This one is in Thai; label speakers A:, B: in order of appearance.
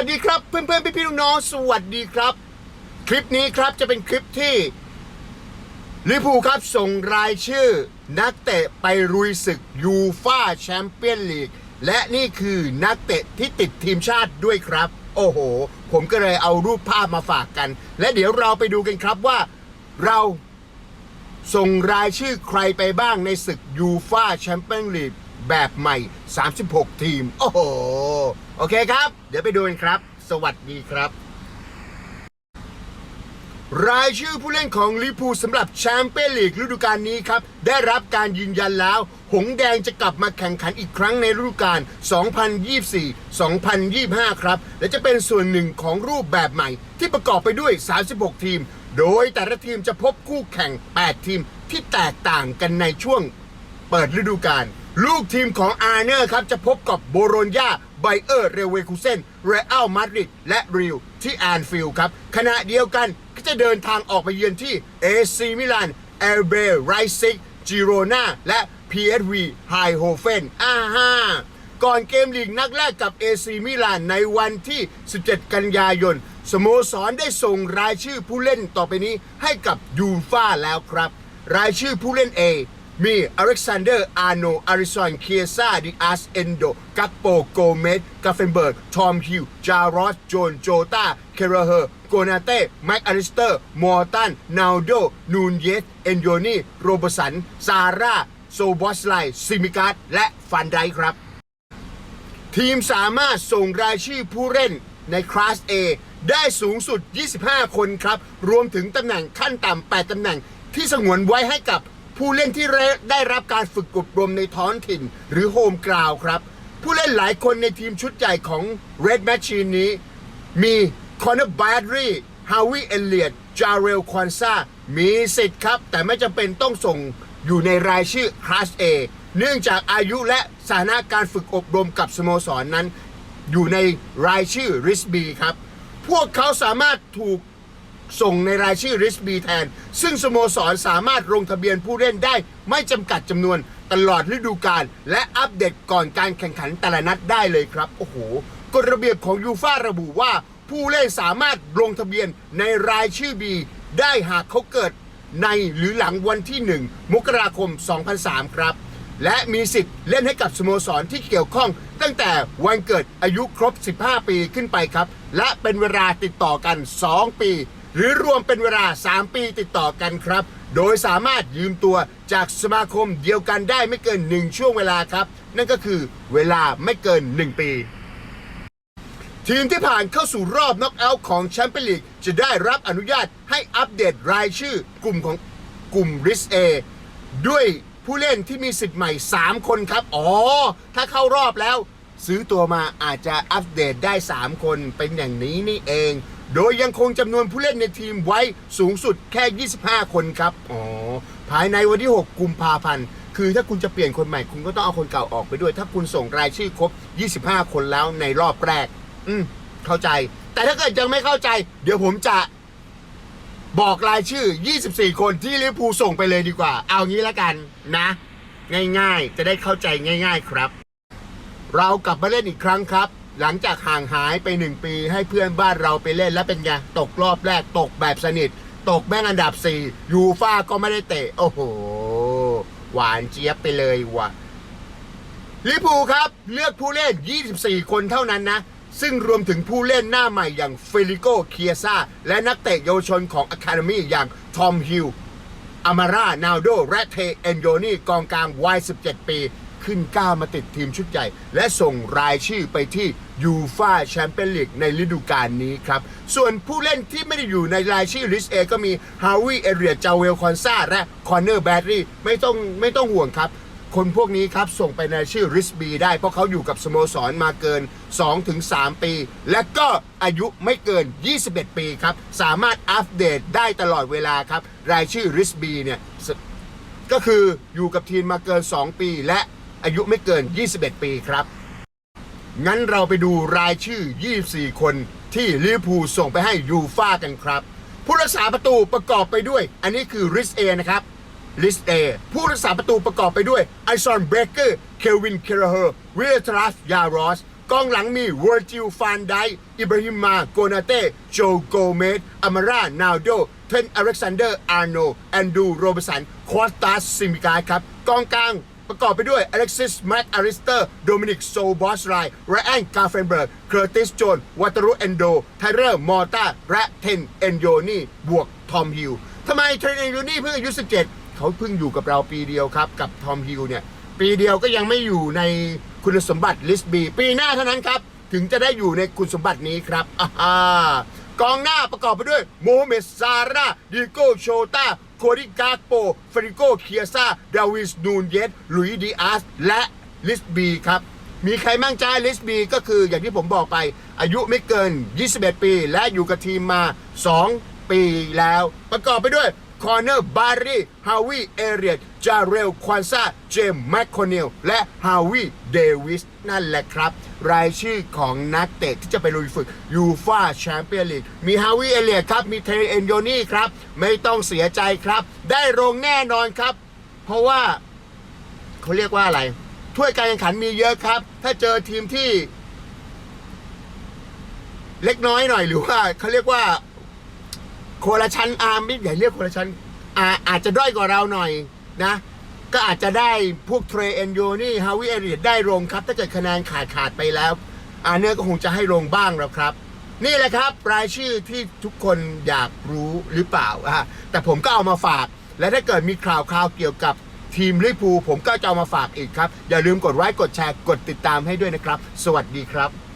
A: วัสดีครับ เพื่อนเพื่อนพี่พี่ๆน้องๆสวัสดีครับ คลิปนี้ครับจะเป็นคลิปที่ลิพูครับส่งรายชื่อ นักเตะไปรุยศึกยูฟาแชมเปี้ยนลีกและนี่คือนักเตะที่ติดทีมชาติด้วยครับ โอ้โห ผมก็เลยเอารูปภาพมาฝากกัน และเดี๋ยวเราไปดูกันครับว่าเราส่งรายชื่อใครไปบ้างในศึกยูฟาแชมเปี้ยนลีก แบบใหม่ 36 ทีม โอ้โห โอเคครับ เดี๋ยวไปดูกันครับ สวัสดีครับ รายชื่อผู้เล่นของลิพูสำหรับแชมเปี้ยนลีกฤดูกาลนี้ครับ ได้รับการยืนยันแล้ว หงแดงจะกลับมาแข่งขันอีกครั้งในฤดูกาล 2024-2025 ครับ และจะเป็นส่วนหนึ่งของรูปแบบใหม่ ที่ประกอบไปด้วย 36 ทีม โดยแต่ละทีมจะพบคู่แข่ง 8 ทีมที่แตกต่างกันในช่วงเปิดฤดูกาล ลูกทีมของอาร์เนอร์ครับ จะพบกับโบโรญญาไบเออร์เรเวคูเซนเรอัลมาดริดและริวที่แอนฟิลด์ครับ ขณะเดียวกันก็จะเดินทางออกไปเยือนที่เอซีมิลานเอลเบไรซิกจิโรนาและ PSV ไฮโฮเฟนอ่าฮ่าก่อนเกมลีกนัดแรกกับเอซีมิลานในวันที่ 17 กันยายน สโมสรได้ส่งรายชื่อผู้เล่นต่อไปนี้ให้กับยูฟ่าแล้วครับ รายชื่อผู้เล่น A มีอเล็กซานเดอร์ อาร์โนอาริซอน เคียซาดิอาสเอนโด กัปโป โกเมสกาเฟนเบิร์ก ทอมฮิว จารอส โจน โจตาเคเรเฮอร์ โกนาเต้ แม็กอลิสเตอร์ มอร์ตัน นาโด นูนเยส เอนโยนีโรบสัน ซาร่า โซบอสไล ซิมิการ์ดและฟันไดค์ครับ ทีมสามารถส่งรายชื่อผู้เล่นในคลาส A ได้สูงสุด 25 คนครับ รวมถึงตำแหน่งขั้นต่ำ 8 ตำแหน่งที่สงวนไว้ให้กับ ผู้เล่นที่ได้รับการฝึกอบรมในท้องถิ่น หรือโฮมกราวครับ ผู้เล่นหลายคนในทีมชุดใหญ่ของ Red Machine นี้ มีคอนเนอร์บาร์รีฮาวิเอเลียดจาเรลควอนซามีสิทธิ์ครับ แต่ไม่จำเป็นต้องส่งอยู่ในรายชื่อคลาส A เนื่องจากอายุและสถานะการฝึกอบรมกับสโมสรนนั้น อยู่ในรายชื่อริสบีครับ พวกเขาสามารถถูก ส่งในรายชื่อริสบีแทน ซึ่งสโมสรสามารถลงทะเบียนผู้เล่นได้ ไม่จำกัดจำนวนตลอดฤดูกาลและอัปเดตก่อนการแข่งขันแต่ละนัดได้เลยครับ โอ้โหกฎระเบียบของยูฟ่าระบุว่า ผู้เล่นสามารถลงทะเบียนในรายชื่อ B ได้หากเขาเกิดในหรือหลังวันที่ 1 มกราคม 2003 ครับ และมีสิทธิ์เล่นให้กับสโมสรที่เกี่ยวข้อง ตั้งแต่วันเกิดอายุครบ 15 ปีขึ้นไปครับ และเป็นเวลาติดต่อกัน 2 ปี หรือรวมเป็นเวลา 3 ปีติดต่อกันครับ โดยสามารถยืมตัวจากสมาคมเดียวกันได้ไม่เกิน 1 ช่วงเวลาครับ นั่นก็คือเวลาไม่เกิน 1 ปี ทีมที่ผ่านเข้าสู่รอบน็อกเอาท์ของแชมเปี้ยนลีกจะได้รับอนุญาตให้อัปเดตรายชื่อกลุ่มของกลุ่มริสเอด้วยผู้เล่นที่มีสิทธิ์ใหม่ 3 คนครับ อ๋อ ถ้าเข้ารอบแล้ว ซื้อตัวมาอาจจะอัปเดตได้ 3 คนเป็นอย่างนี้นี่เอง โดยยังคงจำนวนผู้เล่นในทีมไว้สูงสุดแค่ 25 คนครับ อ๋อ ภายในวันที่ 6 กุมภาพันธ์ คือถ้าคุณจะเปลี่ยนคนใหม่ คุณก็ต้องเอาคนเก่าออกไปด้วย ถ้าคุณส่งรายชื่อครบ 25 คนแล้วในรอบแรก อืม เข้าใจ แต่ถ้าเกิดยังไม่เข้าใจ เดี๋ยวผมจะบอกรายชื่อ 24 คนที่ลิเวอร์พูลส่งไปเลยดีกว่า เอางี้ละกันนะ ง่ายๆ จะได้เข้าใจง่าย ๆ ครับ เรากลับมาเล่นอีกครั้งครับ หลังจากห่างหายไป 1 ปีให้เพื่อนบ้านเราไปเล่นแล้วเป็นไงตกรอบแรกตกแบบสนิท ตกแม่งอันดับ 4 ยูฟ่าก็ไม่ได้เตะ โอ้โห หวานเจี๊ยบไปเลยว่ะลิเวอร์พูครับเลือกผู้เล่น 24 คนเท่านั้นนะ ซึ่งรวมถึงผู้เล่นหน้าใหม่อย่างเฟลิโกเคียซาและนักเตะเยาวชนของอะคาเดมีอย่างทอมฮิลอามาร่า นาโดและเทเอนโยนีกองกลางวัย 17 ปี ขึ้นก้าวมาติดทีมชุดใหญ่ และส่งรายชื่อไปที่ยูฟาแชมเปี้ยนลีกในฤดูกาลนี้ครับ ส่วนผู้เล่นที่ไม่ได้อยู่ในรายชื่อลิสเอก็มีฮาวิเอเรียจาเวลคอนซาและคอนเนอร์แบดรีไม่ต้องไม่ต้องห่วงครับ คนพวกนี้ครับส่งไปในชื่อริสบีได้เพราะเขาอยู่กับสโมสรมาเกิน 2-3 ปี และก็อายุไม่เกิน 21 ปีครับ สามารถอัปเดตได้ตลอดเวลาครับ รายชื่อริสบีเนี่ยก็คืออยู่กับทีมมาเกิน 2 ปีและ อายุไม่เกิน 21 ปีครับ งั้นเราไปดูรายชื่อ 24 คนที่ลิเวอร์พูลส่งไปให้ยูฟ่ากันครับ ผู้รักษาประตูประกอบไปด้วย อันนี้คือริสเอนะครับลิสเอผู้รักษาประตูประกอบไปด้วยไอซอนเบรเกอร์เคลวินเคลเฮอร์เวทรัสยารอสกองหลังมีเวอร์จิลฟานไดอิบราฮิมาโกนาเต้โจโกเมสอามารานาโดเทนอเล็กซานเดอร์อาร์โนแอนดูโรบสันควอสตาสซิมิกาครับกองกลาง ประกอบไปด้วยอเล็กซิสแม็กอาริสเตอร์โดมินิกโซบอสไรไรอันกาเฟนเบิร์กเคอร์ติสโจนวัตรุเอนโดไทเรอร์มอร์ตาและเทนเอนโยนี่บวกทอมฮิลทำไมเทนเอนโยนี่เพิ่งอายุ 17 เขาเพิ่งอยู่กับเราปีเดียวครับ กับทอมฮิลเนี่ย ปีเดียวก็ยังไม่อยู่ในคุณสมบัติลิสต์บีปีหน้าเท่านั้นครับ ถึงจะได้อยู่ในคุณสมบัตินี้ครับอ่าฮ่ากองหน้าประกอบไปด้วยโมฮัมเหม็ดซาร่าดิโกโชตา โคดิกาโปเฟริโกเคียซาดาวิสนูนเยสลุยดีอาสและลิสบีครับมีใครมั่งใจลิสบีก็คืออย่างที่ผมบอกไป อายุไม่เกิน 21 ปี และอยู่กับทีมมา 2 ปีแล้ว ประกอบไปด้วย คอร์เนอร์ บารีฮาวิเอเรียตจาเรล ควานซา เจมส์แมคคอนเนล และฮาวิเดวิส นั่นแหละครับ รายชื่อของนักเตะที่จะไปลุยฝึกยูฟาแชมเปี้ยนลีก มีฮาวิเอเรียตครับ มีเทรเอนโยนี่ครับ ไม่ต้องเสียใจครับ ได้ลงแน่นอนครับ เพราะว่าเขาเรียกว่าอะไร ถ้วยการแข่งขันมีเยอะครับ ถ้าเจอทีมที่ เล็กน้อยหน่อยหรือว่าเขาเรียกว่า โคละชั้นอาร์มไม่อย่เรียกโคละชั้นอาอาจจะด้อยกว่าเราหน่อยนะ ก็อาจจะได้พวกเทรเอนโยนี่ฮาวิเอรียได้ลงครับ ถ้าเกิดคะแนนขาดขาดไปแล้ว อาเนอร์ก็คงจะให้ลงบ้างแล้วครับ นี่แหละครับ รายชื่อที่ทุกคนอยากรู้หรือเปล่าอะแต่ผมก็เอามาฝาก และถ้าเกิดมีข่าวข่าวเกี่ยวกับทีมลิเวอร์พูผมก็จะเอามาฝากอีกครับ อย่าลืมกดไลค์กดแชร์กดติดตามให้ด้วยนะครับ สวัสดีครับ